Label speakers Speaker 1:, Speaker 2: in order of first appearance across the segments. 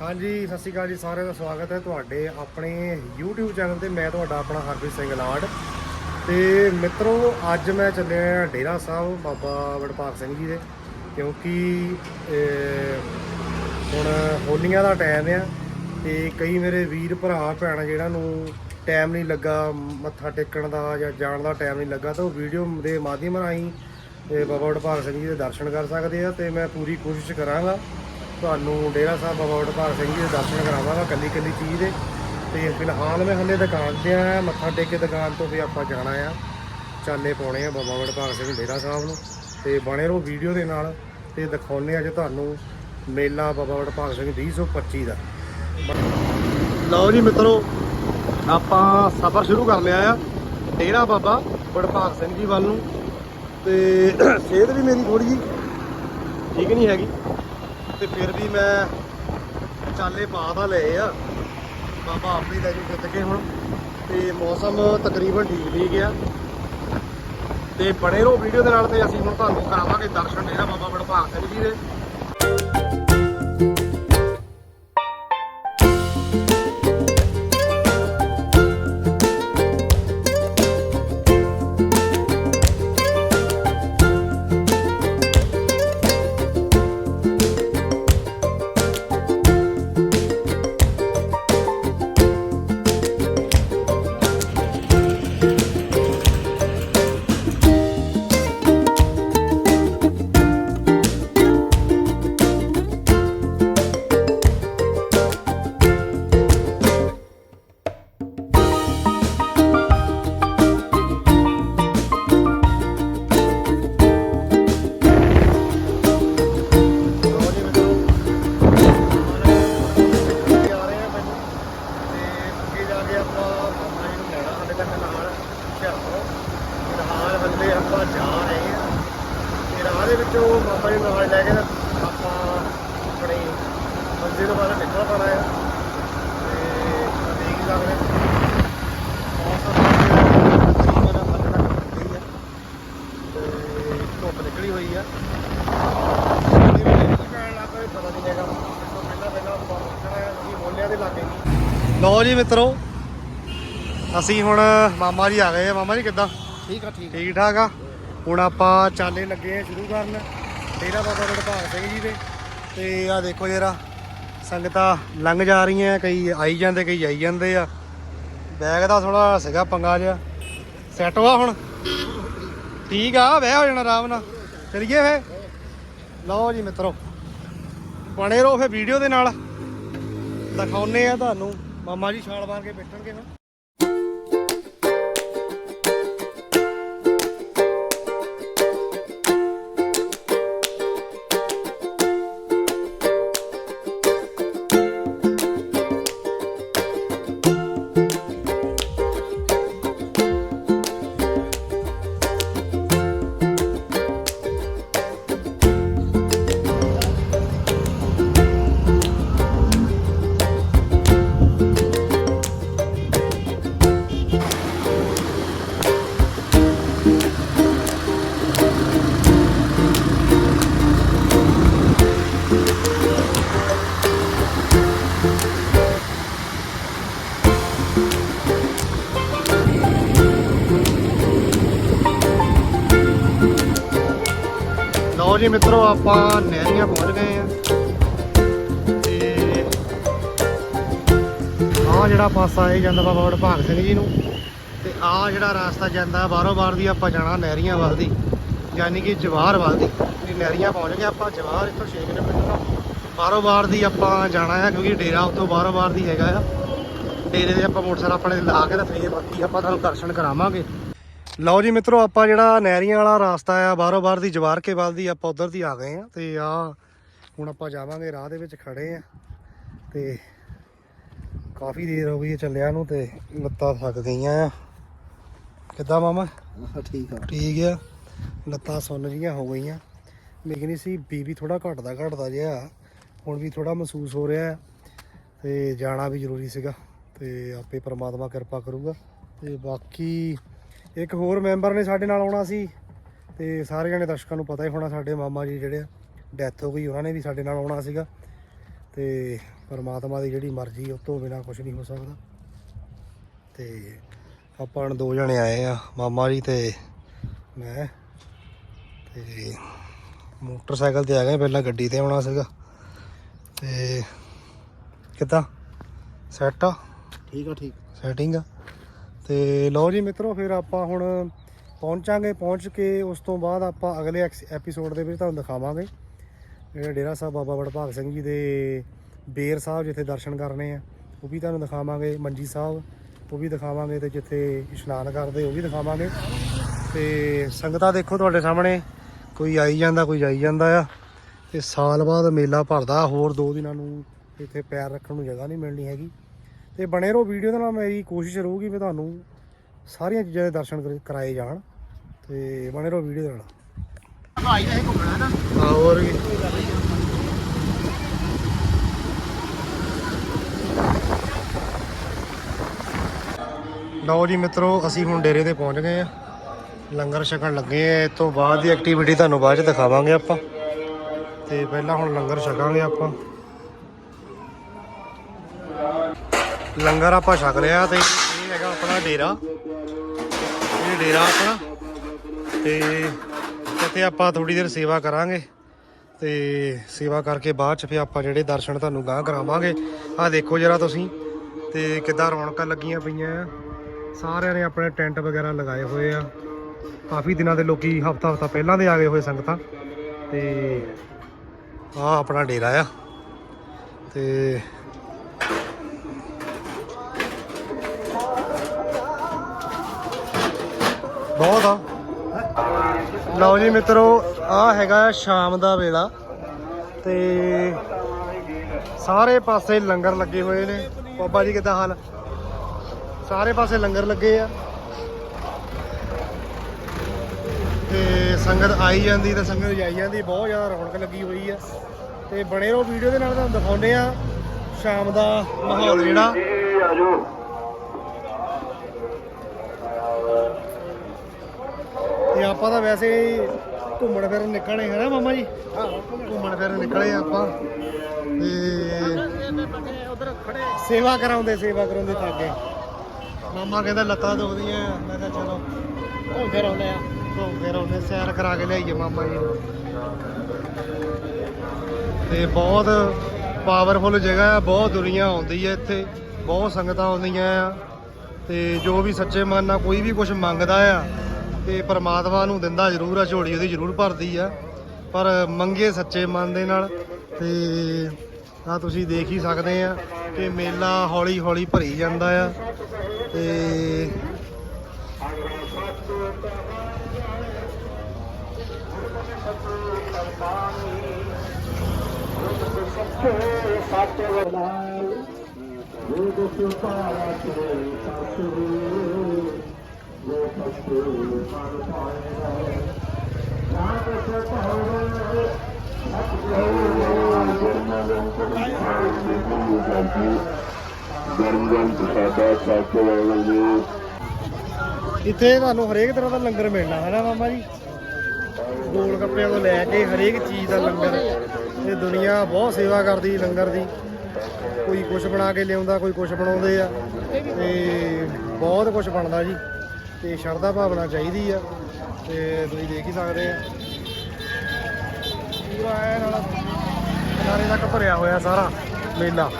Speaker 1: ਹਾਂਜੀ, ਸਤਿ ਸ਼੍ਰੀ ਅਕਾਲ ਜੀ ਸਾਰਿਆਂ ਦਾ ਸਵਾਗਤ ਹੈ ਤੁਹਾਡੇ ਆਪਣੇ YouTube ਚੈਨਲ ਤੇ। ਮੈਂ ਤੁਹਾਡਾ ਆਪਣਾ ਹਰਪ੍ਰੀਤ ਸਿੰਘ ਲਾਡ। ਤੇ ਮਿੱਤਰੋ, ਅੱਜ ਮੈਂ ਚੱਲਿਆ ਡੇਰਾ ਸਾਹਿਬ ਬਾਬਾ ਵਡਭਾਗ ਸਿੰਘ ਜੀ ਦੇ, ਕਿਉਂਕਿ ਹੁਣ ਹੋਲੀਆਂ ਦਾ ਟਾਈਮ ਆ ਤੇ ਕਈ ਮੇਰੇ ਵੀਰ ਭਰਾ, ਭੈਣ ਜਿਹੜਾ ਨੂੰ ਟਾਈਮ ਨਹੀਂ ਲੱਗਾ, ਮੱਥਾ ਟੇਕਣ ਦਾ ਜਾਂ ਜਾਣ ਦਾ ਟਾਈਮ ਨਹੀਂ ਲੱਗਾ, ਤਾਂ ਉਹ ਵੀਡੀਓ ਦੇ ਮਾਧਿਅਮ ਰਾਹੀਂ ਬਾਬਾ ਵਡਭਾਗ ਸਿੰਘ ਜੀ ਦੇ ਦਰਸ਼ਨ ਕਰ ਸਕਦੇ ਆ ਤੇ ਮੈਂ ਪੂਰੀ ਕੋਸ਼ਿਸ਼ ਕਰਾਂਗਾ। ਤੁਹਾਨੂੰ ਡੇਰਾ ਸਾਹਿਬ ਬਾਬਾ ਵਡਭਾਗ ਸਿੰਘ ਜੀ ਦੇ ਦਰਸ਼ਨ ਕਰਾਵਾਂਗਾ ਕੱਲੀ ਕੱਲੀ ਚੀਜ਼ ਦੇ। ਤੇ ਫਿਲਹਾਲ ਮੈਂ ਹਲੇ ਦੁਕਾਨ ਤੇ ਆਇਆ, ਮੱਥਾ ਟੇਕ ਕੇ ਦੁਕਾਨ ਤੋਂ ਵੀ ਆਪਾਂ ਜਾਣਾ ਆ। ਚਾਲੇ ਪਾਉਣੇ ਆ ਬਾਬਾ ਵਡਭਾਗ ਸਿੰਘ ਡੇਰਾ ਸਾਹਿਬ ਨੂੰ। ਤੇ ਬਣੇ ਰਹੋ ਵੀਡੀਓ ਦੇ ਨਾਲ ਤੇ ਦਿਖਾਉਣੇ ਅੱਜ ਤੁਹਾਨੂੰ ਮੇਲਾ ਬਾਬਾ ਵਡਭਾਗ ਸਿੰਘ 225 ਦਾ। ਲਓ ਜੀ ਮਿੱਤਰੋ, ਆਪਾਂ ਸਫ਼ਰ ਸ਼ੁਰੂ ਕਰ ਲਿਆ ਆ ਡੇਰਾ ਬਾਬਾ ਵਡਭਾਗ ਸਿੰਘ ਜੀ ਵੱਲ ਨੂੰ। ਤੇ ਸਿਹਤ ਵੀ ਮੇਰੀ ਥੋੜੀ ਜੀ, ਠੀਕ ਨਹੀਂ ਹੈਗੀ। ਤੇ ਫਿਰ ਵੀ ਮੈਂ ਚਾਲੇ ਪਾ ਤਾਂ ਲਏ ਆ। ਬਾਬਾ ਆਪੇ ਲੈ ਕੇ ਜਿੱਤ ਕੇ ਹੁਣ। ਤੇ ਮੌਸਮ ਤਕਰੀਬਨ ਠੀਕ ਠੀਕ ਗਿਆ। ਤੇ ਬਣੇ ਰਹੋ ਵੀਡੀਓ ਦੇ ਨਾਲ ਤੇ ਅਸੀਂ ਹੁਣ ਤੁਹਾਨੂੰ ਕਰਾਵਾਂਗੇ ਦਰਸ਼ਨ ਡੇਰਾ ਬਾਬਾ ਵਡਭਾਗ ਸਿੰਘ ਜੀ ਦੇ। ਲਓ ਜੀ ਮਿੱਤਰੋ। ਅਸੀਂ ਹੁਣ ਮਾਮਾ ਜੀ ਆ ਗਏ ਆ। ਮਾਮਾ ਜੀ ਕਿੱਦਾਂ?
Speaker 2: ਠੀਕ ਆ ਠੀਕ
Speaker 1: ਠੀਕ ਠਾਕ ਆ? ਹੁਣ ਆਪਾਂ ਚਾਲੇ ਲੱਗੇ ਆ ਸ਼ੁਰੂ ਕਰਨ। ਡੇਰਾ ਬਾਬਾ ਵਡਭਾਗ ਸਿੰਘ ਜੀ ਦੇ। ਤੇ ਆ ਦੇਖੋ ਜਰਾ ਸੰਗਤਾਂ ਲੰਘ ਜਾ ਰਹੀਆਂ ਕਈ ਆਈ ਜਾਂਦੇ ਕਈ ਜਾਈ ਜਾਂਦੇ ਆ। ਬੈਗ ਦਾ ਥੋੜਾ ਸੀਗਾ ਪੰਗਾ ਜਿਹਾ। ਸੈੱਟ ਵਾ ਹੁਣ। ਠੀਕ ਆ ਵਹਿ ਹੋ ਜਾਣਾ ਆਰਾਮ ਨਾਲ। ਚਲੀਏ ਫੇ ਲਓ ਜੀ ਮਿੱਤਰੋ। ਬਣੇ ਰਹੋ ਫੇ ਵੀਡੀਓ ਦੇ ਨਾਲ। ਦਿਖਾਉਨੇ ਆ ਤੁਹਾਨੂੰ। ਮਾਮਾ ਜੀ ਛਾਲ ਮਾਰ ਕੇ ਬੈਠਣਗੇ ਹੁਣ। ਲਓ ਜੀ ਮਿੱਤਰੋ, ਆਪਾਂ ਨਹਿਰੀਆਂ ਪਹੁੰਚ ਗਏ ਆ। ਤੇ ਆਹ ਜਿਹੜਾ ਪਾਸਾ ਇਹ ਜਾਂਦਾ ਬਾਬਾ ਵਡਭਾਗ ਸਿੰਘ ਜੀ ਨੂੰ, ਤੇ ਆਹ ਜਿਹੜਾ ਰਸਤਾ ਜਾਂਦਾ ਬਾਹਰੋਂ ਬਾਹਰ ਦੀ, ਆਪਾਂ ਜਾਣਾ ਨਹਿਰੀਆਂ ਵੱਲ ਦੀ, ਯਾਨੀ ਕਿ ਜਵਾਹਰ ਵੱਲ ਦੀ। ਇਹ ਨਹਿਰੀਆਂ ਪਹੁੰਚ ਗਏ ਆਪਾਂ, ਜਵਾਹਰ ਇੱਥੋਂ 6 ਕਿਲੋਮੀਟਰ ਬਾਹਰੋਂ ਬਾਹਰ ਦੀ ਆਪਾਂ ਜਾਣਾ ਹੈ ਕਿਉਂਕਿ ਡੇਰਾ ਉੱਥੋਂ ਬਾਹਰੋਂ ਬਾਹਰ ਦੀ ਹੈਗਾ ਆ। ਡੇਰੇ ਦੇ ਆਪਾਂ ਮੋਟਰਸਾਈਕਲ ਆਪਣੇ ਲਾ ਕੇ ਤਾਂ ਫੇਰ ਬਾਕੀ ਆਪਾਂ ਤੁਹਾਨੂੰ ਦਰਸ਼ਨ ਕਰਾਵਾਂਗੇ। ਲਓ ਜੀ ਮਿੱਤਰੋ ਆਪਾਂ ਜਿਹੜਾ ਨਹਿਰੀਆਂ ਵਾਲਾ ਰਾਸਤਾ ਆ ਬਾਹਰੋਂ ਬਾਹਰ ਦੀ ਜਵਾਰ ਕੇ ਵੱਲ ਦੀ ਆਪਾਂ ਉਧਰ ਦੀ ਆ ਗਏ ਆ ਤੇ ਆ ਹੁਣ ਆਪਾਂ ਜਾਵਾਂਗੇ ਰਾਹ ਦੇ ਵਿੱਚ ਖੜੇ ਆ ਤੇ ਕਾਫੀ ਦੇਰ ਹੋ ਗਈ ਹੈ ਚੱਲਿਆ ਨੂੰ ਤੇ ਲੱਤਾਂ ਥੱਕ ਗਈਆਂ ਆ। ਕਿੱਦਾਂ ਮਾਮਾ?
Speaker 2: ਠੀਕ ਆ।
Speaker 1: ਠੀਕ ਆ। ਲੱਤਾਂ ਸੁੰਨ ਜੀਆਂ ਹੋ ਗਈਆਂ। ਲੇਕਿਨ ਸੀ ਬੀਬੀ ਥੋੜਾ ਘਟਦਾ ਘਟਦਾ ਜਿਹਾ ਹੁਣ ਵੀ ਥੋੜਾ ਮਹਿਸੂਸ ਹੋ ਰਿਹਾ ਤੇ ਜਾਣਾ ਵੀ ਜ਼ਰੂਰੀ ਸੀਗਾ ਤੇ ਆਪੇ ਪ੍ਰਮਾਤਮਾ ਕਿਰਪਾ ਕਰੂਗਾ ਤੇ ਬਾਕੀ ਇੱਕ ਹੋਰ ਮੈਂਬਰ ਨੇ ਸਾਡੇ ਨਾਲ ਆਉਣਾ ਸੀ ਤੇ ਸਾਰੇ ਜਣੇ ਦਰਸ਼ਕਾਂ ਨੂੰ ਪਤਾ ਹੀ ਹੋਣਾ ਸਾਡੇ ਮਾਮਾ ਜੀ ਜਿਹੜੇ ਡੈਥ ਹੋ ਗਈ ਉਹਨਾਂ ਨੇ ਵੀ ਸਾਡੇ ਨਾਲ ਆਉਣਾ ਸੀਗਾ। ਤੇ ਪਰਮਾਤਮਾ ਦੀ ਜਿਹੜੀ ਮਰਜ਼ੀ ਉਸ ਤੋਂ ਬਿਨਾ ਕੁਝ ਨਹੀਂ ਹੋ ਸਕਦਾ। ਤੇ ਆਪਾਂ ਹੁਣ ਦੋ ਜਣੇ ਆਏ ਆ ਮਾਮਾ ਜੀ ਤੇ ਮੈਂ। ਤੇ ਮੋਟਰਸਾਈਕਲ ਤੇ ਆ ਗਏ ਪਹਿਲਾਂ ਗੱਡੀ ਤੇ ਆਉਣਾ ਸੀਗਾ। ਤੇ ਕਿੱਦਾਂ? ਸੈੱਟ ਆ?
Speaker 2: ਠੀਕ ਆ ਠੀਕ।
Speaker 1: ਸੈਟਿੰਗ ਆ? ਤੇ ਲਓ ਜੀ ਮਿੱਤਰੋ, ਫਿਰ ਆਪਾਂ ਹੁਣ ਪਹੁੰਚਾਂਗੇ, ਪਹੁੰਚ ਕੇ ਉਸ ਤੋਂ ਬਾਅਦ ਆਪਾਂ ਅਗਲੇ ਐਪੀਸੋਡ ਦੇ ਵਿੱਚ ਤੁਹਾਨੂੰ ਦਿਖਾਵਾਂਗੇ। ਜਿਹੜਾ ਡੇਰਾ ਸਾਹਿਬ ਬਾਬਾ ਵਡਭਾਗ ਸਿੰਘ ਜੀ ਦੇ ਬੇਰ ਸਾਹਿਬ ਜਿੱਥੇ ਦਰਸ਼ਨ ਕਰਨੇ ਆ, ਉਹ ਵੀ ਤੁਹਾਨੂੰ ਦਿਖਾਵਾਂਗੇ, ਮੰਜੀ ਸਾਹਿਬ, ਉਹ ਵੀ ਦਿਖਾਵਾਂਗੇ ਤੇ ਜਿੱਥੇ ਇਸ਼ਨਾਨ ਕਰਦੇ, ਉਹ ਵੀ ਦਿਖਾਵਾਂਗੇ। ਤੇ ਸੰਗਤਾਂ ਦੇਖੋ ਤੁਹਾਡੇ ਸਾਹਮਣੇ, ਕੋਈ ਆਈ ਜਾਂਦਾ, ਕੋਈ ਜਾਈ ਜਾਂਦਾ ਆ। ਤੇ ਸਾਲ ਬਾਅਦ ਮੇਲਾ ਭਰਦਾ, ਹੋਰ ਦੋ ਦਿਨਾਂ ਨੂੰ ਇੱਥੇ ਪੈਰ ਰੱਖਣ ਨੂੰ ਜਗ੍ਹਾ ਨਹੀਂ ਮਿਲਣੀ ਹੈਗੀ। ਤੇ ਬਣੇ ਰਹੋ ਵੀਡੀਓ ਦੇ ਨਾਲ ਮੇਰੀ ਕੋਸ਼ਿਸ਼ ਰਹੂਗੀ ਵੀ ਤੁਹਾਨੂੰ ਸਾਰੀਆਂ ਚੀਜ਼ਾਂ ਦੇ ਦਰਸ਼ਨ ਕਰ- ਕਰਾਏ ਜਾਣ ਤੇ ਬਣੇ ਰਹੋ ਵੀਡੀਓ ਦੇ ਨਾਲ।
Speaker 2: ਆਈ ਰਹੇ ਘੁੰਮਣਾ ਨਾ
Speaker 1: ਹਾਂ, ਹੋਰ ਕੀ ਲਓ ਜੀ ਮਿੱਤਰੋ, ਅਸੀਂ ਹੁਣ ਡੇਰੇ ਤੇ ਪਹੁੰਚ ਗਏ ਆ। ਲੰਗਰ ਛਕਣ ਲੱਗੇ ਆ। ਇਸ ਤੋਂ ਬਾਅਦ ਦੀ ਐਕਟੀਵਿਟੀ ਤੁਹਾਨੂੰ ਬਾਅਦ ਚ ਦਿਖਾਵਾਂਗੇ ਆਪਾਂ। ਤੇ ਪਹਿਲਾਂ ਹੁਣ ਲੰਗਰ ਛਕਾਂਗੇ ਆਪਾਂ। ਲੰਗਰ ਆਪਾਂ ਛਕ ਲਿਆ ਤੇ ਇਹ ਹੈਗਾ ਆਪਣਾ ਡੇਰਾ। ਇਹ ਡੇਰਾ ਆਪਣਾ। ਤੇ ਇੱਥੇ ਆਪਾਂ ਥੋੜੀ ਦੇਰ ਸੇਵਾ ਕਰਾਂਗੇ। ਤੇ ਸੇਵਾ ਕਰਕੇ ਬਾਅਦ ਚ ਫਿਰ ਆਪਾਂ ਜਿਹੜੇ ਦਰਸ਼ਨ ਤੁਹਾਨੂੰ ਗਾਂ ਕਰਾਵਾਂਗੇ। ਆਹ ਦੇਖੋ ਜਰਾ ਤੁਸੀਂ। ਤੇ ਕਿੱਦਾਂ ਰੌਣਕਾਂ ਲੱਗੀਆਂ ਪਈਆਂ। ਆ ਸਾਰਿਆਂ ਨੇ ਆਪਣੇ ਟੈਂਟ ਵਗੈਰਾ ਲਗਾਏ ਹੋਏ ਆ। ਕਾਫੀ ਦਿਨਾਂ ਦੇ ਲੋਕੀ ਹਫਤਾ ਹਫਤਾ ਪਹਿਲਾਂ ਦੇ ਆ ਗਏ ਹੋਏ ਸੰਗਤਾਂ। ਤੇ ਆਹ ਆਪਣਾ ਡੇਰਾ ਆ। ਤੇ ਬਹੁਤ ਆ। ਲਓ ਜੀ ਮਿੱਤਰੋ ਆ ਹੈਗਾ ਸ਼ਾਮ ਦਾ ਵੇਲਾ। ਤੇ ਸਾਰੇ ਪਾਸੇ ਲੰਗਰ ਲੱਗੇ ਹੋਏ ਨੇ। ਬਾਬਾ ਜੀ, ਕਿੱਦਾਂ ਹਾਲ? ਸਾਰੇ ਪਾਸੇ ਲੰਗਰ ਲੱਗੇ ਆ। ਤੇ ਸੰਗਤ ਆਈ ਜਾਂਦੀ ਤੇ ਸੰਗਤ ਜਾਈ ਜਾਂਦੀ। ਬਹੁਤ ਜ਼ਿਆਦਾ ਰੌਣਕ ਲੱਗੀ ਹੋਈ ਆ। ਤੇ ਬਣੇ ਰਹੋ ਵੀਡੀਓ ਦੇ ਨਾਲ, ਤੁਹਾਨੂੰ ਦਿਖਾਉਂਦੇ ਆ ਸ਼ਾਮ ਦਾ ਮਾਹੌਲ ਜਿਹੜਾ। ਤੇ ਆਪਾਂ ਤਾਂ ਵੈਸੇ ਹੀ ਘੁੰਮਣ ਫਿਰਨ ਨਿਕਲੇ ਹੈ ਨਾ ਮਾਮਾ ਜੀ? ਘੁੰਮਣ ਫਿਰਨ ਨਿਕਲੇ ਆਪਾਂ। ਤੇ
Speaker 2: ਉਧਰ ਖੜੇ
Speaker 1: ਸੇਵਾ ਕਰਾਉਂਦੇ ਸੇਵਾ ਕਰਾਉਂਦੇ ਥੱਕੇ ਮਾਮਾ ਕਹਿੰਦਾ ਲੱਤਾਂ ਦੁਖਦੀਆਂ, ਮੈਂ ਕਿਹਾ ਚਲੋ
Speaker 2: ਘੁੰਮਦੇ ਰਹਿੰਦੇ ਆ
Speaker 1: ਘੁੰਮ ਫਿਰ ਉਹਨੇ ਸੈਰ ਕਰਾ ਕੇ ਲਿਆਈਏ ਮਾਮਾ ਜੀ ਨੂੰ। ਤੇ ਬਹੁਤ ਪਾਵਰਫੁਲ ਜਗ੍ਹਾ ਹੈ, ਬਹੁਤ ਦੁਨੀਆ ਆਉਂਦੀ ਹੈ ਇੱਥੇ, ਬਹੁਤ ਸੰਗਤਾਂ ਆਉਂਦੀਆਂ ਆ। ਤੇ ਜੋ ਵੀ ਸੱਚੇ ਮਨ ਨਾਲ ਕੋਈ ਵੀ ਕੁਝ ਮੰਗਦਾ ਆ ਤੇ ਪ੍ਰਮਾਤਮਾ ਨੂੰ ਦਿੰਦਾ ਜ਼ਰੂਰ ਆ ਝੋਲੀ ਉਹਦੀ ਜ਼ਰੂਰ ਭਰਦੀ ਆ ਪਰ ਮੰਗੇ ਸੱਚੇ ਮਨ ਦੇ ਨਾਲ ਤੇ ਆ ਤੁਸੀਂ ਦੇਖ ਹੀ ਸਕਦੇ ਆ ਕਿ ਮੇਲਾ ਹੌਲੀ ਹੌਲੀ ਭਰੀ ਜਾਂਦਾ ਆ ਤੇ
Speaker 3: ਗਰਮ ਗਰਮ ਪ੍ਰਸ਼ਾਦਾ
Speaker 1: ਇੱਥੇ ਤੁਹਾਨੂੰ ਹਰੇਕ ਤਰ੍ਹਾਂ ਦਾ ਲੰਗਰ ਮਿਲਣਾ, ਹੈ ਨਾ ਮਾਮਾ ਜੀ? ਗੋਲ ਕੱਪੜਿਆਂ ਤੋਂ ਲੈ ਕੇ ਹਰੇਕ ਚੀਜ਼ ਦਾ ਲੰਗਰ ਇਹ ਦੁਨੀਆ ਬਹੁਤ ਸੇਵਾ ਕਰਦੀ ਲੰਗਰ ਦੀ। ਕੋਈ ਕੁਝ ਬਣਾ ਕੇ ਲਿਆਉਂਦਾ, ਕੋਈ ਕੁਝ ਬਣਾਉਂਦੇ ਆ ਤੇ ਬਹੁਤ ਕੁਝ ਬਣਦਾ ਜੀ। ਤੇ ਸ਼ਰਧਾ ਭਾਵਨਾ ਚਾਹੀਦੀ ਆ ਤੇ ਤੁਸੀਂ ਦੇਖ ਹੀ ਸਕਦੇ ਆ। ਪੂਰਾ ਐ ਨਾਲ ਕਿਨਾਰੇ ਤੱਕ ਭਰਿਆ ਹੋਇਆ ਸਾਰਾ ਮੇਲਾ।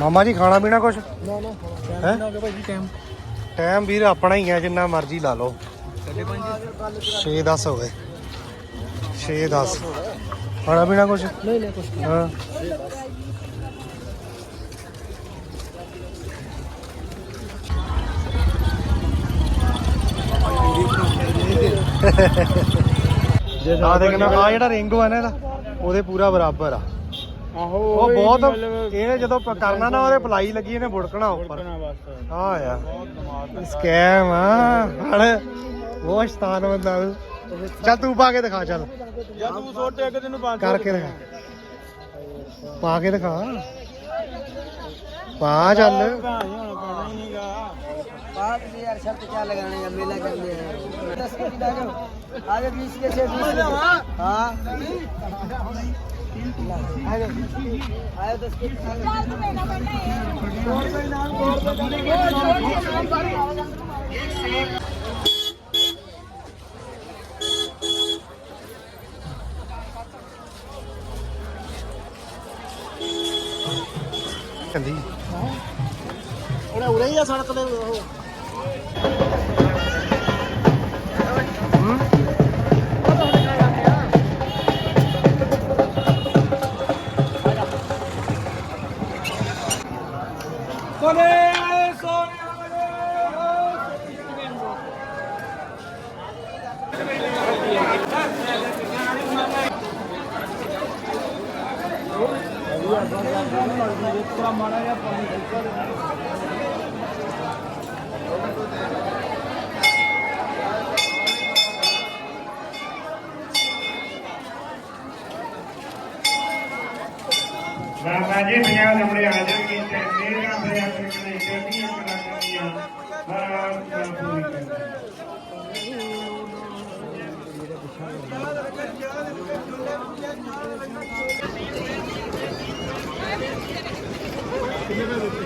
Speaker 1: ਮਾਮਾ ਜੀ, ਖਾਣਾ ਪੀਣਾ ਕੁਛ?
Speaker 2: ਨਾ ਨਾ
Speaker 1: ਹੈਂ?
Speaker 2: ਟਾਈਮ
Speaker 1: ਟਾਈਮ ਵੀਰ ਆਪਣਾ ਹੀ ਆ ਜਿੰਨਾ ਮਰਜ਼ੀ ਲਾ ਲਓ। 6 10 ਹੋ ਗਏ। 6 10 ਖਾਣਾ ਪੀਣਾ ਕੁਛ?
Speaker 2: ਨਹੀਂ ਨਹੀਂ ਕੁਛ
Speaker 1: ਹਾਂ। ਆ ਦੇਖ ਨਾ ਆ ਜਿਹੜਾ ਰਿੰਗ ਆ ਨਾ ਇਹਦਾ ਉਹਦੇ ਪੂਰਾ ਬਰਾਬਰ ਆ।
Speaker 2: ਆਹੋ
Speaker 1: ਉਹ ਬਹੁਤ ਇਹਨੇ ਜਦੋਂ ਪ- ਕਰਨਾ ਨਾ ਉਹਦੇ ਪਲਾਈ ਲੱਗੀ ਇਹਨੇ ਬੁੜਕਣਾ ਉੱਪਰ
Speaker 2: ਬਸ
Speaker 1: ਆ ਆ
Speaker 2: ਬਹੁਤ ਕਮਾਲ
Speaker 1: ਸਕੈਮ ਆ ਹਣ ਉਹ ਸ਼ਤਾਨ ਬੰਦਾ ਤੂੰ ਚੱਲ ਤੂੰ ਪਾ ਕੇ ਦਿਖਾ ਚੱਲ
Speaker 2: ਜਦ ਤੂੰ ਸੋਟੇ ਅੱਗੇ ਤੈਨੂੰ ਪਾ
Speaker 1: ਕਰਕੇ ਦਿਖਾ ਪਾ ਕੇ ਦਿਖਾ ਪਾ ਚੱਲ
Speaker 2: बात भी यार शर्त क्या लगाने का मेला करने हैं दस के आ जाओ आगे बीस के से बीस के हाँ आगे आगे दस के
Speaker 1: ਕੰਦੀ
Speaker 2: ਉਹਨੇ ਉਰੇ ਹੀ ਆ ਸੜਕ ਤੇ ਉਹ।
Speaker 4: La empleada de la que entenderá, la empleada la que
Speaker 2: entenderá, la empleada de la que